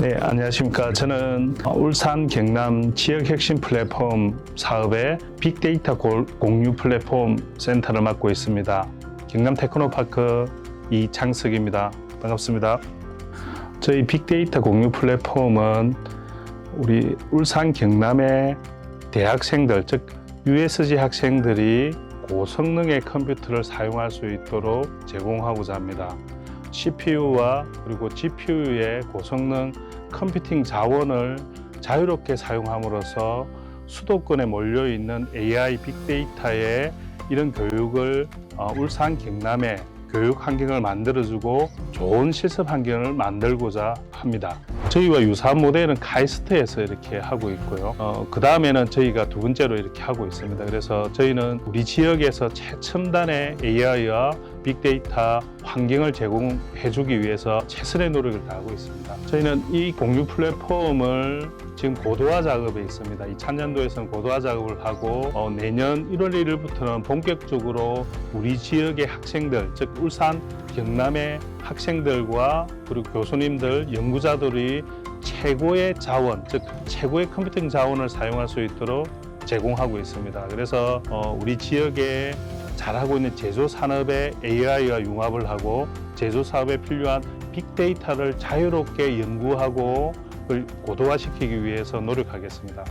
네, 안녕하십니까. 저는 울산 경남 지역 핵심 플랫폼 사업의 빅데이터 골- 공유 플랫폼 센터를 맡고 있습니다. 경남 테크노파크 이창석입니다. 반갑습니다. 저희 빅데이터 공유 플랫폼은 우리 울산 경남의 대학생들, 즉 USG 학생들이 고성능의 컴퓨터를 사용할 수 있도록 제공하고자 합니다. CPU와 그리고 GPU의 고성능 컴퓨팅 자원을 자유롭게 사용함으로써 수도권에 몰려 있는 AI 빅데이터의 이런 교육을 어, 울산 경남에 교육 환경을 만들어주고 좋은 실습 환경을 만들고자 합니다. 저희와 유사한 모델은 카이스트에서 이렇게 하고 있고요. 그 다음에는 저희가 두 번째로 이렇게 하고 있습니다. 그래서 저희는 우리 지역에서 최첨단의 AI와 빅데이터 환경을 제공해주기 위해서 최선의 노력을 다하고 있습니다. 저희는 이 공유 플랫폼을 지금 고도화 작업에 있습니다. 2000년도에서는 고도화 작업을 하고 어, 내년 1월 1일부터는 본격적으로 우리 지역의 학생들, 즉 울산 경남의 학생들과 그리고 교수님들, 연구자들이 최고의 자원, 즉 최고의 컴퓨팅 자원을 사용할 수 있도록 제공하고 있습니다. 그래서 어, 우리 지역에 잘하고 있는 제조 산업의 AI와 융합을 하고 제조 사업에 필요한 빅데이터를 자유롭게 연구하고 그걸 고도화시키기 위해서 노력하겠습니다.